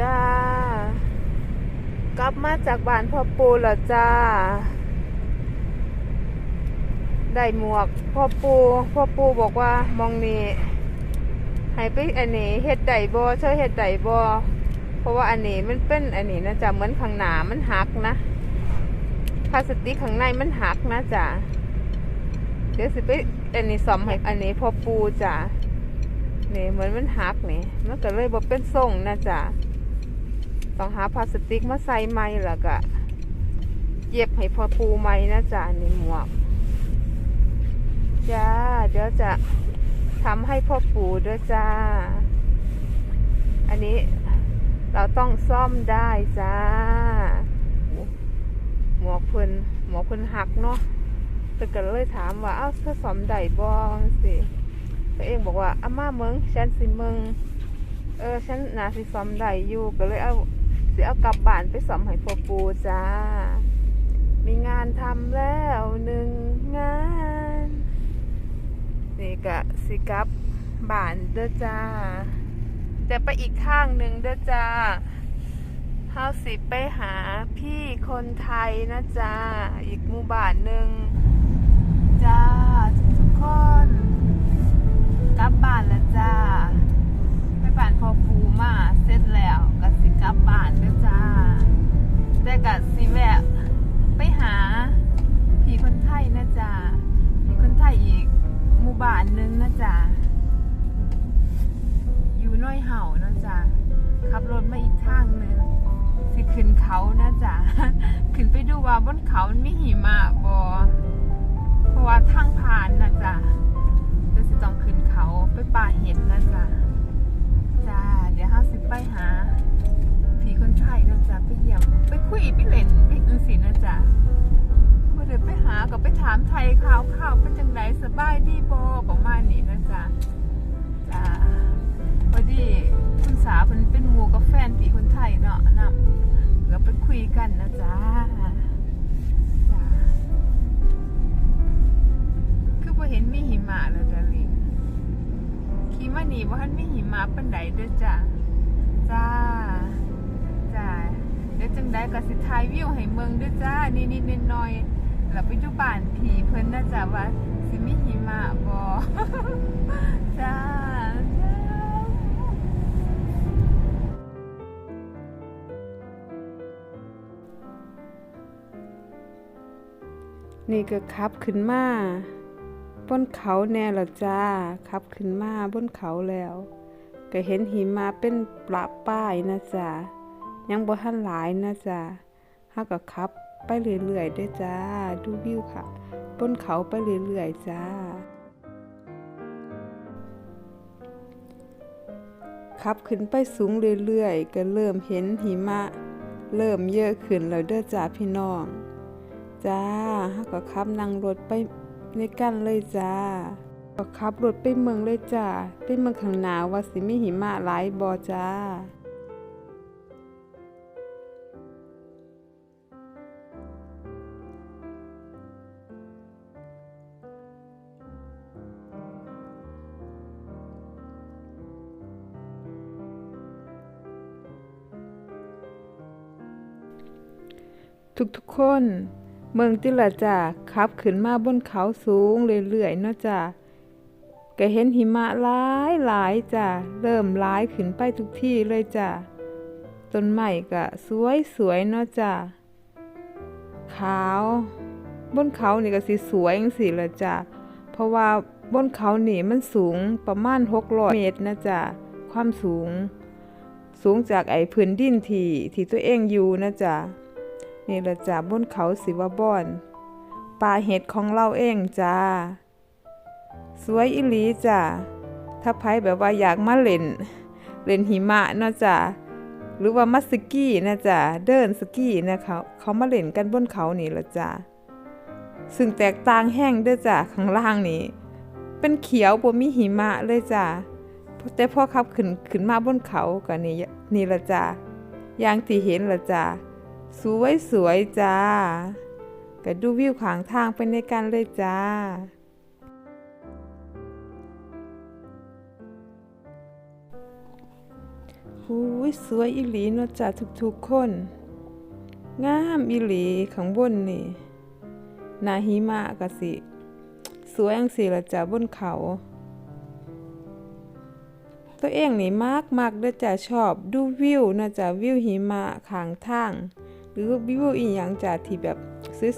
จ้า กลับมาจากบ้านพ่อปูแล้วจ้า ได้หมวกพ่อปูพ่อปูบอกว่ามองนี้ให้ไปอันนี้เฮ็ดไดบอเช่วยเฮ็ดไดบอเพราะว่าอันนี้มันเป็นอันนี้นะจ๊ะเหมือนข้างหนามันหักนะพลาสติกข้างในมันหักนะจ๊ะเดี๋ยวสิไปอันนี้ซ่อมให้อันนี้พ่อปูจ้ะนี่เหมือนมันหักนี่มันก็เลยบ่เป็นทรงนะจ๊ะ ต้องหาพลาสติกมาใส่ใหม่แล้วก็เย็บให้พ่อปูใหม่นะจ๊ะนี่หมวกจ้าเดี๋ยวจะทำให้พ่อปู่ด้วยจ้า อันนี้เราต้องซ่อมได้จ้า หมวกเพิ่นหมวกเพิ่นหักเนาะแต่ก็เลยถามว่า เอ้าเธอซ่อมได้บ่สิตัวเองบอกว่าอาม่าเมืองฉันสิเมืองเออฉันนาสิซ่อมได้อยู่ก็เลยเอา สิเอากลับบ้านไปซ่อมให้พ่อปู่จ้า มีงานทำแล้วหนึ่งงาน นี่ก็สิกลับบ้านเด้อจ้า แต่ไปอีกข้างหนึ่งเด้อจ้าเฮาสิไปหาพี่คนไทยนะจ้า อีกหมู่บ้านหนึ่งจ้าทุกคนกลับบ้านแล้วจ้า ไปบ้านพ่อปูมาเสร็จแล้ว ลับบ้านเด้อจ้า แต่ก็สิแวะไปหาผีคนไทยนะจ๊ะผีคนไทยอีกหมู่บ้านหนึงนะจ๊ะอยู่น้อยเห่านะจ๊ะขับรถมาอีกทางนึงสิขึ้นเขานะจ๊ะขึ้นไปดูว่าบนเขามันมีหิมะบอเพราะว่าทางผ่านนะจ๊ะก็สิต้องขึ้นเขาไปป่าเห็ดนะจ๊ะจ้า ก็ไปถามไทยข่าวข่าวเป็นจังไดสบายดีบอประมาณนี้นะจ๊ะจ้าพอดีคุณสาเป็นเป็นมูกับแฟนผีคนไทยเนาะนะก็ไปคุยกันนะจ๊ะจ้าคือพอเห็นมีหิมะแล้วจ้ะลิงขี่มานีว่าท่านมีหิมะปันใดเด้อจ้ะจ้าจ้าเดี๋ยวจังได้ก็สิถ่ายวิวให้เมืองด้วยจ้านิดนิดๆหน่อยๆ แล้วไปดูบ้านผีเพิ่นนะจ้าว่าสิมีหิมะบ่จ้าจ้านี่ก็ขับขึ้นมาบนเขาแน่ละจ้าขับขึ้นมาบนเขาแล้ว ก็เห็นหิมะเป็นปละป้ายนะจ๊ะยังบ่ทันหลายนะจ๊ะเฮาก็ขับ ไปเรื่อยๆด้อจ้า ดูวิวค่ะ บนเขาไปเรื่อยๆจ้าขับขึ้นไปสูงเรื่อยๆ ก็เริ่มเห็นหิมะ เริ่มเยอะขึ้นแล้วเด้อจ้าพี่น้อง จ้าฮาก็ขับนั่งรถไปในกันเลยจ้า ก็ขับรถไปเมืองเลยจ้าไปเมืองข้างหนาว่าสิมีหิมะหลายบ่จ้า ทุกๆคน เมืองติละจ้าขับขึ้นมาบนเขาสูงเรื่อยๆเนาะจ้าก็เห็นหิมะหลายหลายจ้าเริ่มหลายขึ้นไปทุกที่เลยจ้าต้นไม้ก็สวยสวยๆเนาะจ้าขาว บนเขานี่ก็สิสวยจังสิละจ้าเพราะว่าบนเขานี่มันสูงประมาณ600เมตรนะจ้าความสูง สูงจากไอ้พื้นดินที่ที่ตัวเองอยู่นะจ้า นี่ละจ้าบนเขาสิวบอนป่าเห็ดของเราเองจ้า สวยอิลีจ้าถ้าไผแบบว่าอยากมาเล่น เล่นหิมะเนาะจ้าหรือว่ามาสกี้นะจ้าเดินสกี้นะเขาเขามาเล่นกันบนเขานี่ละจ้าซึ่งแตกต่างแห้งเด้อจ้าข้างล่างนี่เป็นเขียวบ่มีหิมะเลยจ้าแต่พอขับขึ้นขึ้นมาบนเขาก็นี่นี่ละจ้าอย่างที่เห็นละจ้า สวยสวยๆจ้าก็ดูวิวขางทางไปในกันเลยจ้า หูยสวยอีหลีเนาะจ้ะทุกๆคน งามอีหลีข้างบนนี่นาหิมะก็สิ สวยจังสิละจ้ะบนเขา ตัวเองนี่มากมากเด้อจ้ะชอบดูวิวนะจ้ะวิวหิมะข้างทาง หรือวิวอีหยังจ้ะที่แบบ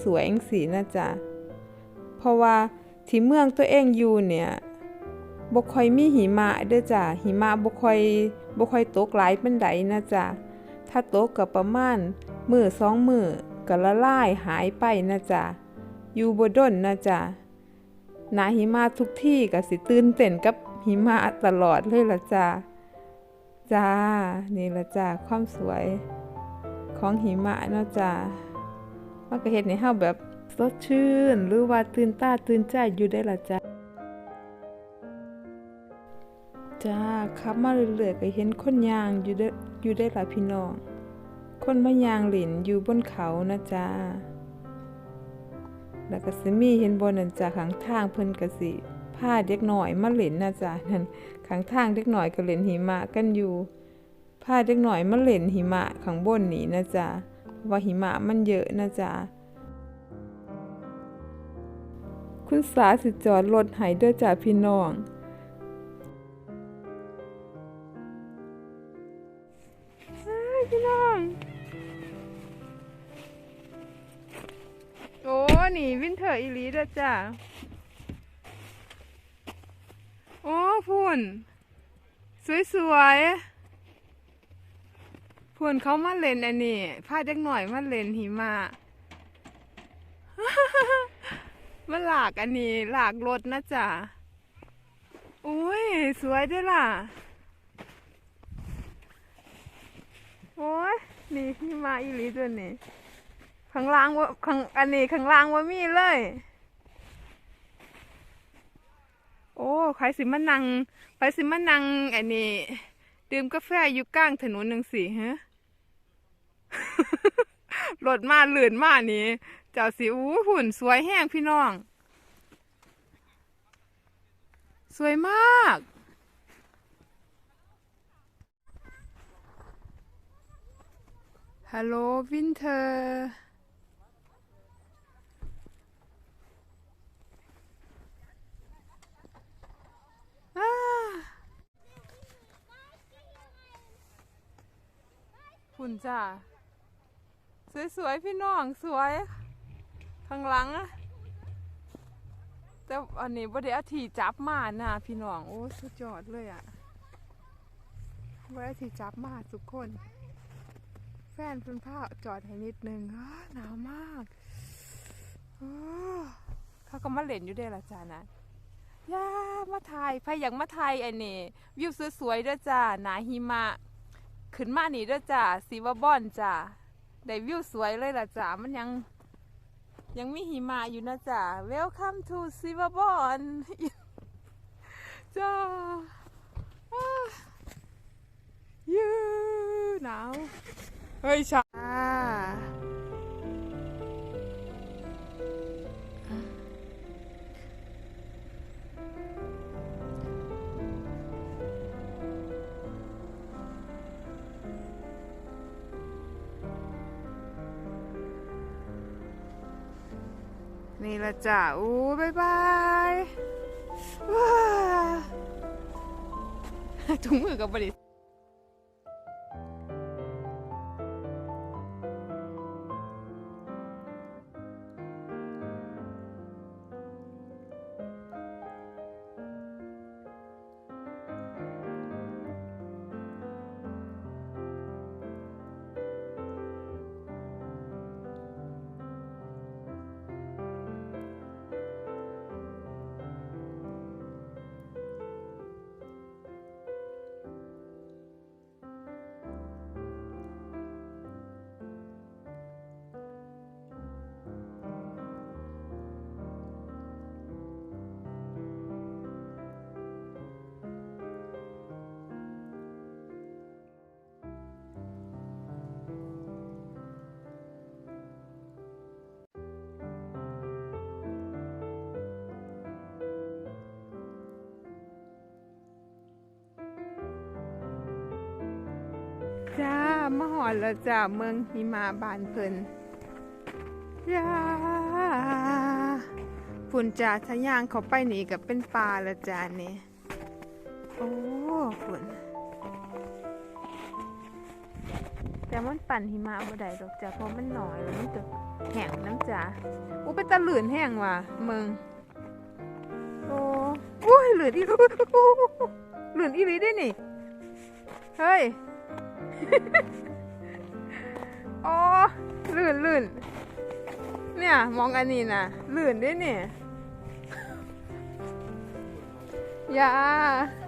สวยๆจังสินะจ้ะเพราะว่าที่เมืองตัวเองอยู่เนี่ยบ่ค่อยมีหิมะเด้อจ้ะหิมะบ่ค่อยบ่ค่อยตกหลายปานใดนะจ้ะถ้าตกก็ประมาณมื้อสองมื้อก็ละลายหายไปนะจ้ะอยู่บ่ดนนะจ้ะหนาหิมะทุกที่ก็สิตื่นเต้นกับหิมะตลอดเลยละจ้ะจ้า นี่ละจ้ะความสวย ของหิมะเนาะจ้ะมันก็เฮ็ดให้เฮาแบบสดชื่น หรือว่าตื่นตาตื่นใจอยู่ได้ล่ะจ้ะจ้าขับมาเรื่อยๆก็เห็นคนยางอยู่ได้อยู่ได้หลายพี่น้อง คนมายางหลินอยู่บนเขานะจ้าแล้วก็สิมีเห็นบนนั่นจ้าข้างทางเพิ่นก็สิพาเด็กหน่อยมาเล่นนะจ้านั่นข้างทางเด็กหน่อยก็เล่นหิมะกันอยู่ พาเด็กหน่อยมาเล่นหิมะข้างบนนี่นะจ้าเพราะว่าหิมะมันเยอะนะจ้าคุณสาสิจอดรถห้เด้อจ้าพี่น้อง พี่น้อง โอ้นี่วินเทอร์อีลีด้อจ้าโอ้พุ่น สวยๆ พุ่นเขามาเล่นอันนี้พาเด็กหน่อยมาเล่นหิมะมาหลากอันนี้ หลากรถนะจ๊ะอุ้ย สวยด้วยล่ะ โอ้ยนี่พี่มาอีหลีตัวนี้ข้างล่างว่าข้างอันนี้ข้างล่างว่ามีเลย โอ้ใครสิมานั่งใครสิมานั่งอันนี้ดื่มกาแฟอยู่กลางถนนหนึ่งสิฮะ รถมาเลื่อนมานี่เจ้าสิอู้หุ่นสวยแห้งพี่น้อง สวยมากฮัลโหลวินเทอร์คุณจ้า สวยๆ พี่น้องสวย ข้างหลังอะแต่อันนี้บ่ได้อาทีจับมานะพี่น้องโอ้สุดยอดเลยอะบ่ได้อาทีจับมาทุกคน แฟนเพิ่นพาจอดให้นิดนึงอ้าหนาวมากเขาก็มาเล่นอยู่เด้ล่ะจ้านะย่ามาถ่ายใครอยากมาถ่ายไอ้นี่วิวสวยๆเด้อจ้าหนาหิมะขึ้นมานี่เด้อจ้าสีวบอนจ้า ได้วิวสวยเลยล่ะจ้ามันยัง ยังมีหิมะอยู่นะจ้า Welcome to สีวบอนจ้าอ้ายูหนาว เฮ้ยชา นี่ละจ้ะอู้บายบายว้าถุงมือกับบริ มาหอดล้วจ้าเมืองหิมาบานเพิ่นจ้าฝุ่นจ่าทะยางเขาไปหนีกับเป็นปลาล้วจ้านี่โอ้ฝุ่นแต่มันปั่นหิมะบ่ได้ดอกจ้าเพราะมันหน่อยแล้วมันจะแห้งน้ำจ้าอู้เป็นตะหลื่นแห้งว่ะเมืองโอ้โอ้ยหลื่นอีหลื่นอีหลีได้นี่เฮ้ย โอ้ลื่นลื่นเนี่ย มองอันนี้นะลื่นด้วยเนี่ยอย่าส